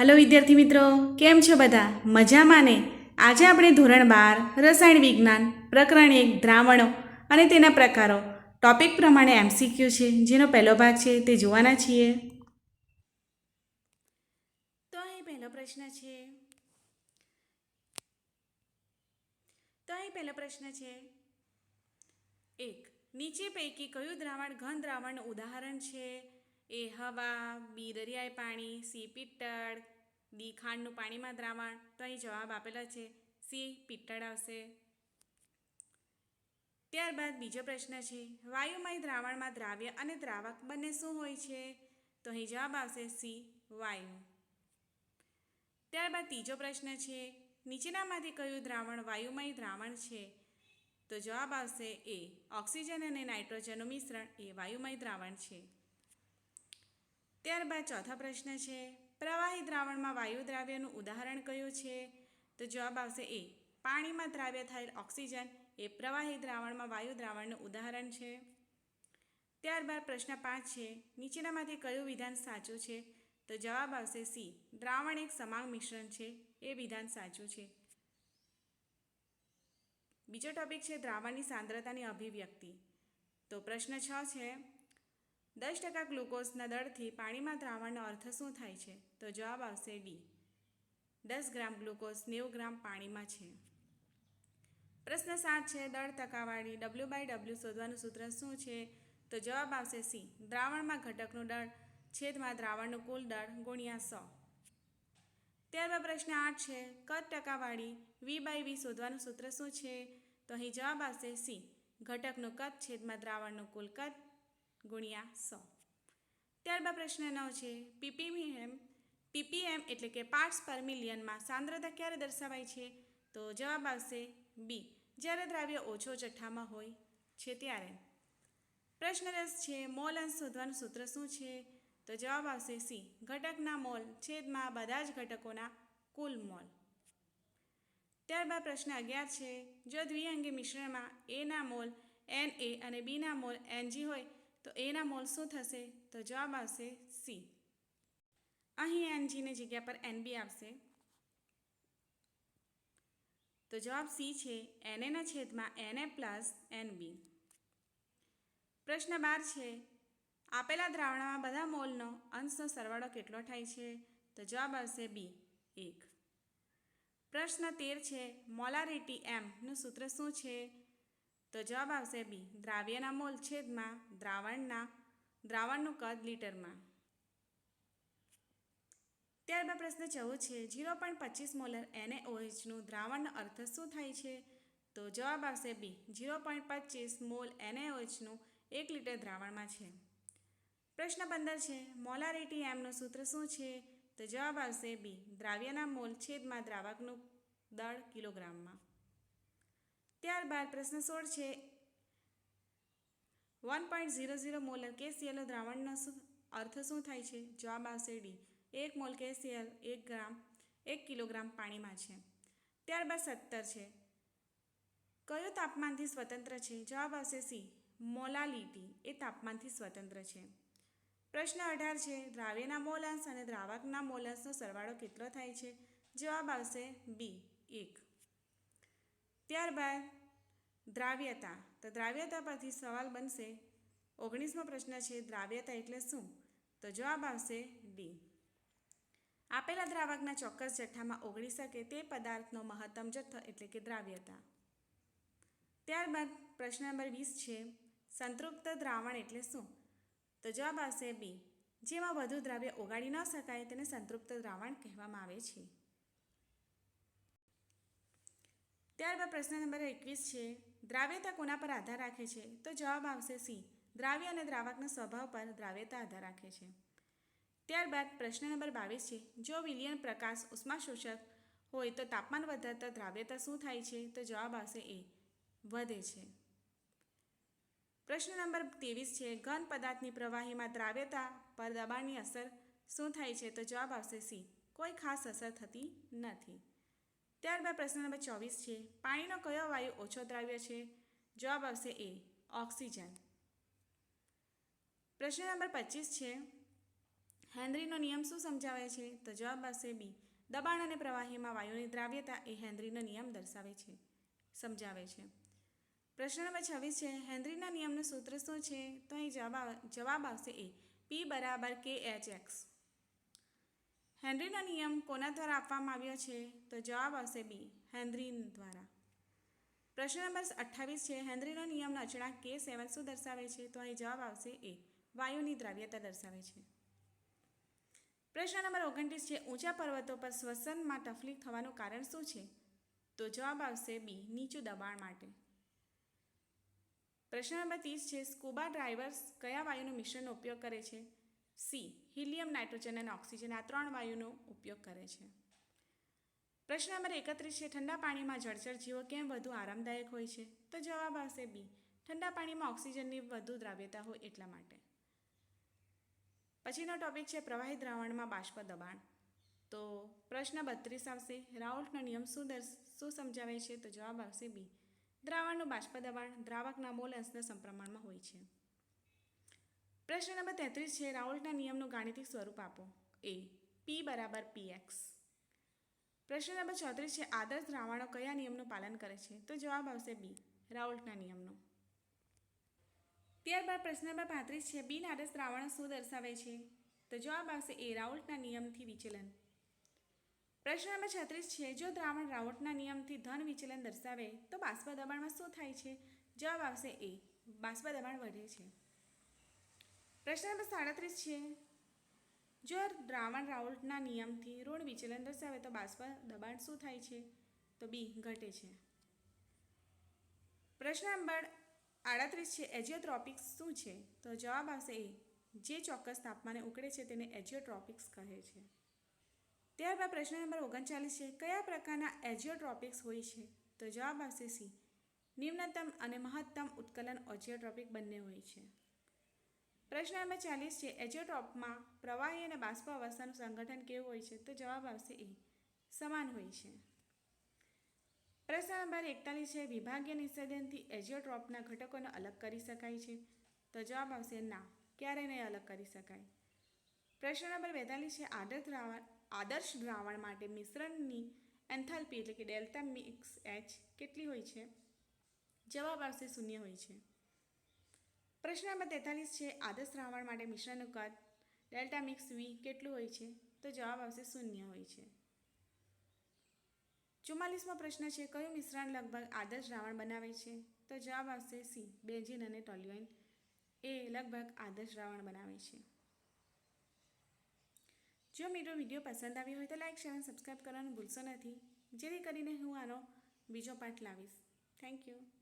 Hello વિદ્યાર્થી મિત્રો, કેમ છો બધા? મજામાં ને? આજે આપણે ધોરણ બાર, રસાયણ વિજ્ઞાન, પ્રકરણ એક, દ્રાવણો અને તેના પ્રકારો. ટોપિક પ્રમાણે એમસીક્યુ છે, જેનો પહેલો ભાગ છે, તે જોવાના છીએ. તો અહીં પહેલો પ્રશ્ન છે. તો અહીં પહેલો પ્રશ્ન છે. એક, નીચે પૈકી કયું દ્રાવણ ઘન દ્રાવણનું ઉદાહરણ છે? એ હવા બી દરિયાઈ પાણી, સી પિત્તળ ડી ખાંડનું પાણીમાં દ્રાવણ, તો અહીં જવાબ આપેલા છે સી પિત્તળ આવશે. ત્યારબાદ બીજો પ્રશ્ન છે, વાયુમય દ્રાવણમાં દ્રાવ્ય અને દ્રાવક બંને શું હોય છે? તો અહીં જવાબ આવશે સી, વાયુ. ત્યારબાદ ત્રીજો પ્રશ્ન છે, નીચેનામાંથી કયું દ્રાવણ વાયુમય દ્રાવણ છે? તો જવાબ આવશે એ, ઓક્સિજન અને નાઇટ્રોજનનું મિશ્રણ એ વાયુમય દ્રાવણ છે. ત્યારબાદ ચોથા પ્રશ્ન છે, પ્રવાહી દ્રાવણમાં વાયુ દ્રાવ્યનું ઉદાહરણ કયું છે? તો જવાબ આવશે એ, પાણીમાં દ્રાવ્ય થયેલ ઓક્સિજન એ પ્રવાહી દ્રાવણમાં વાયુ દ્રાવણનું ઉદાહરણ છે. ત્યારબાદ પ્રશ્ન પાંચ છે, નીચેનામાંથી કયું વિધાન સાચું છે? તો જવાબ આવશે સી, દ્રાવણ એક સમાંગ મિશ્રણ છે, એ વિધાન સાચું છે. બીજો ટોપિક છે દ્રાવણની સાંદ્રતાની અભિવ્યક્તિ. તો પ્રશ્ન છ છે દસ ટકા ગ્લુકોઝના દળથી પાણીમાં દ્રાવણનો અર્થ શું થાય છે? તો જવાબ આવશે ડી દસ ગ્રામ ગ્લુકોઝ નેવું ગ્રામ પાણીમાં છે. પ્રશ્ન સાત છે દળ ટકાવાળી ડબલ્યુ બાય ડબલ્યુ શોધવાનું સૂત્ર શું છે? તો જવાબ આવશે સી. દ્રાવણમાં ઘટકનું દળ છેદમાં દ્રાવણનું કુલ દળ ગુણ્યા સો. ત્યારબાદ પ્રશ્ન આઠ છે, કદ ટકાવાળી વી બાય વી શોધવાનું સૂત્ર શું છે? તો અહીં જવાબ આવશે સી. ઘટકનું કદ છેદમાં દ્રાવણનું કુલ કદ ગુણ્યા સો. ત્યારબાદ પ્રશ્ન નવ છે, પીપીએમ પીપીએમ એટલે કે પાર્ટ્સ પર મિલિયનમાં સાંદ્રતા ક્યારે દર્શાવાય છે? તો જવાબ આવશે બી જ્યારે દ્રાવ્ય ઓછો જથ્થામાં હોય છે ત્યારે. પ્રશ્ન રસ છે, મોલ અંશ શોધવાનું સૂત્ર શું છે? તો જવાબ આવશે સી ઘટકના મોલ છેદમાં બધા જ ઘટકોના કુલ મોલ. ત્યારબાદ પ્રશ્ન અગિયાર છે, જો દ્વિઅંગી મિશ્રણમાં એના મોલ એન એ અને બીના મોલ એનજી હોય તો એના મોલ શું થશે? તો જવાબ આવશે સી અહીં એનજીની જગ્યા પર એનબી આવશે. તો જવાબ સી છે. એનએના છેદમાં એનએ પ્લસ એનબી પ્રશ્ન બાર છે. આપેલા દ્રાવણમાં બધા મોલનો અંશનો સરવાળો કેટલો થાય છે? તો જવાબ આવશે બી એક. પ્રશ્ન તેર છે. મોલારિટી એમનું સૂત્ર શું છે? તો જવાબ આવશે બી. દ્રાવ્યના મોલ છેદમાં દ્રાવણના, દ્રાવણનું કદ લીટરમાં. ત્યારબાદ પ્રશ્ન ચૌદ છે ઝીરો પોઈન્ટ પચીસ મોલર એનએઓએચનું દ્રાવણનો અર્થ શું થાય છે? તો જવાબ આવશે બી. ઝીરો પોઈન્ટ પચીસ મોલ એનએઓએચનું એક લીટર દ્રાવણમાં છે. પ્રશ્ન પંદર છે, મોલારિટી એમનું સૂત્ર શું છે? તો જવાબ આવશે બી. દ્રાવ્યના મોલ છેદમાં દ્રાવકનું દળ કિલોગ્રામમાં. ત્યારબાદ પ્રશ્ન સોળ છે. One point zero zero molar KCL દ્રાવણનો અર્થ શું થાય છે? જવાબ આવશે ડી. એક મોલ કેસીએલ એક ગ્રામ, એક કિલોગ્રામ પાણીમાં છે. ત્યારબાદ સત્તર છે. કયો તાપમાનથી સ્વતંત્ર છે? જવાબ આવશે સી. મોલાલિટી. એ તાપમાનથી સ્વતંત્ર છે. પ્રશ્ન અઢાર છે. દ્રાવ્યના મોલાંશ અને દ્રાવકના મોલાંશનો સરવાળો કેટલો થાય છે? જવાબ આવશે બી. ત્યારબાદ દ્રાવ્યતા. તો દ્રાવ્યતા પરથી સવાલ બનશે, ઓગણીસમો પ્રશ્ન છે દ્રાવ્યતા એટલે શું? તો જવાબ આવશે ડી. આપેલા દ્રાવકના ચોક્કસ જથ્થામાં ઓગળી શકે તે પદાર્થનો મહત્તમ જથ્થો એટલે કે દ્રાવ્યતા. ત્યારબાદ પ્રશ્ન નંબર વીસ છે, સંતૃપ્ત દ્રાવણ એટલે શું? તો જવાબ આવશે બી. જેમાં વધુ દ્રાવ્ય ઓગાળી ન શકાય તેને સંતૃપ્ત દ્રાવણ કહેવામાં આવે છે. ત્યારબાદ પ્રશ્ન નંબર એકવીસ છે, દ્રાવ્યતા કોના પર આધાર રાખે છે? તો જવાબ આવશે સી, દ્રાવ્ય અને દ્રાવકના સ્વભાવ પર દ્રાવ્યતા આધાર રાખે છે. ત્યારબાદ પ્રશ્ન નંબર બાવીસ છે, જો વિલિયન પ્રકાશ ઉષ્મા શોષક હોય તો તાપમાન વધારતા દ્રાવ્યતા શું થાય છે? તો જવાબ આવશે એ, વધે છે. પ્રશ્ન નંબર ત્રેવીસ છે, ઘન પદાર્થની પ્રવાહીમાં દ્રાવ્યતા પર દબાણની અસર શું થાય છે? તો જવાબ આવશે સી, કોઈ ખાસ અસર થતી નથી. ત્યારબાદ પ્રશ્ન નંબર ચોવીસ છે, પાણીનો કયો વાયુ ઓછો દ્રાવ્ય છે? જવાબ આવશે એ, ઓક્સિજન. પ્રશ્ન નંબર પચીસ છે, હેનરીનો નિયમ શું સમજાવે છે? તો જવાબ આવશે બી, દબાણ અને પ્રવાહીમાં વાયુની દ્રાવ્યતા એ હેનરીનો નિયમ દર્શાવે છે, સમજાવે છે. પ્રશ્ન નંબર છવ્વીસ છે, હેનરીના નિયમનું સૂત્ર શું છે? તો અહીં જવાબ જવાબ આવશે એ, પી બરાબર કે એચ એક્સ. હેનરીનો નિયમ કોના દ્વારા આપવામાં આવ્યો છે? તો જવાબ આવશે બી, હેનરી દ્વારા. પ્રશ્ન નંબર અઠ્ઠાવીસ છે, હેનરીનો નિયમનો અચળાંક કે સેવન શું દર્શાવે છે? તો અહીં જવાબ આવશે એ, વાયુની દ્રાવ્યતા દર્શાવે છે. પ્રશ્ન નંબર ઓગણત્રીસ છે, ઊંચા પર્વતો પર શ્વસનમાં તકલીફ થવાનું કારણ શું છે? તો જવાબ આવશે બી, નીચું દબાણ માટે. પ્રશ્ન નંબર ત્રીસ છે, સ્કૂબા ડ્રાઈવર્સ કયા વાયુનું મિશ્રણનો ઉપયોગ કરે છે? સી, હિલિયમ, નાઇટ્રોજન અને ઓક્સિજન આ ત્રણ વાયુનો ઉપયોગ કરે છે. પ્રશ્ન નંબર એકત્રીસ છે, ઠંડા પાણીમાં જળચર જીવો કેમ વધુ આરામદાયક હોય છે? તો જવાબ આવશે બી, ઠંડા પાણીમાં ઓક્સિજનની વધુ દ્રાવ્યતા હોય એટલા માટે. પછીનો ટોપિક છે, પ્રવાહી દ્રાવણમાં બાષ્પ દબાણ. તો પ્રશ્ન બત્રીસ આવશે રાઉલ્ટનો નિયમ શું દર્શ, શું સમજાવે છે? તો જવાબ આવશે બી, દ્રાવણનું બાષ્પ દબાણ દ્રાવકના મોલ અંશના સંપ્રમાણમાં હોય છે. પ્રશ્ન નંબર તેત્રીસ છે રાઉલ્ટના નિયમનું ગાણિતિક સ્વરૂપ આપો. એ પી બરાબર પી એક્સ પ્રશ્ન નંબર ચોત્રીસ છે, આદર્શ દ્રાવણો કયા નિયમનું પાલન કરે છે? તો જવાબ આવશે બી રાઉલ્ટના નિયમનો. ત્યારબાદ પ્રશ્ન નંબર પાંત્રીસ છે, બિન આદર્શ દ્રાવણો શું દર્શાવે છે? તો જવાબ આવશે એ રાઉલ્ટના નિયમથી વિચલન. પ્રશ્ન નંબર છત્રીસ છે, જો દ્રાવણ રાઉટના નિયમથી ધન વિચલન દર્શાવે, તો બાષ્પ દબાણમાં શું થાય છે? જવાબ આવશે એ બાષ્પ દબાણ વધે છે. પ્રશ્ન નંબર સાડત્રીસ છે. જો દ્રાવણ રાઉલ્ટના નિયમથી ઋણ વિચલન દર્શાવે તો બાષ્પ દબાણ શું થાય છે? તો બી ઘટે છે. પ્રશ્ન નંબર આડત્રીસ છે, એજિયોટ્રોપિક્સ શું છે? તો જવાબ આવશે એ, જે ચોક્કસ તાપમાને ઉકળે છે તેને એજિયોટ્રોપિક્સ કહે છે. ત્યારબાદ પ્રશ્ન નંબર ઓગણચાલીસ છે, કયા પ્રકારના એજિયોટ્રોપિક્સ હોય છે? તો જવાબ આવશે સી નિમ્નતમ અને મહત્તમ ઉત્કલન ઓજિયોટ્રોપિક બંને હોય છે. પ્રશ્ન નંબર ચાલીસ છે એજિયોટ્રોપમાં પ્રવાહી અને બાષ્પ અવસ્થાનું સંગઠન કેવું હોય છે? તો જવાબ આવશે એ, સમાન હોય છે. પ્રશ્ન નંબર એકતાલીસ છે, વિભાગીય નિષેધનથી એજિયોટ્રોપના ઘટકોને અલગ કરી શકાય છે? તો જવાબ આવશે ના, ક્યારેય નહીં અલગ કરી શકાય. પ્રશ્ન નંબર બેતાલીસ છે, આદર્શ દ્રાવણ આદર્શ દ્રાવણ માટે મિશ્રણની એન્થાલ્પી એટલે કે ડેલ્ટા મિક્સ એચ કેટલી હોય છે? જવાબ આવશે શૂન્ય હોય છે. પ્રશ્ન નંબર તેતાલીસ છે. આદર્શ દ્રાવણ માટે મિશ્રણનું કદ ડેલ્ટા મિક્સ વી કેટલું હોય છે? તો જવાબ આવશે શૂન્ય હોય છે. ચુમ્માલીસમો પ્રશ્ન છે, કયું મિશ્રણ લગભગ આદર્શ દ્રાવણ બનાવે છે? તો જવાબ આવશે સી બેન્ઝિન અને ટોલ્યુઇન એ લગભગ આદર્શ દ્રાવણ બનાવે છે. જો મિત્રો વીડિયો પસંદ આવ્યો હોય તો લાઇક શેર અને સબસ્ક્રાઈબ કરવાનું ભૂલશો નથી. જેથી કરીને હું આનો બીજો પાઠ લાવીશ. Thank you.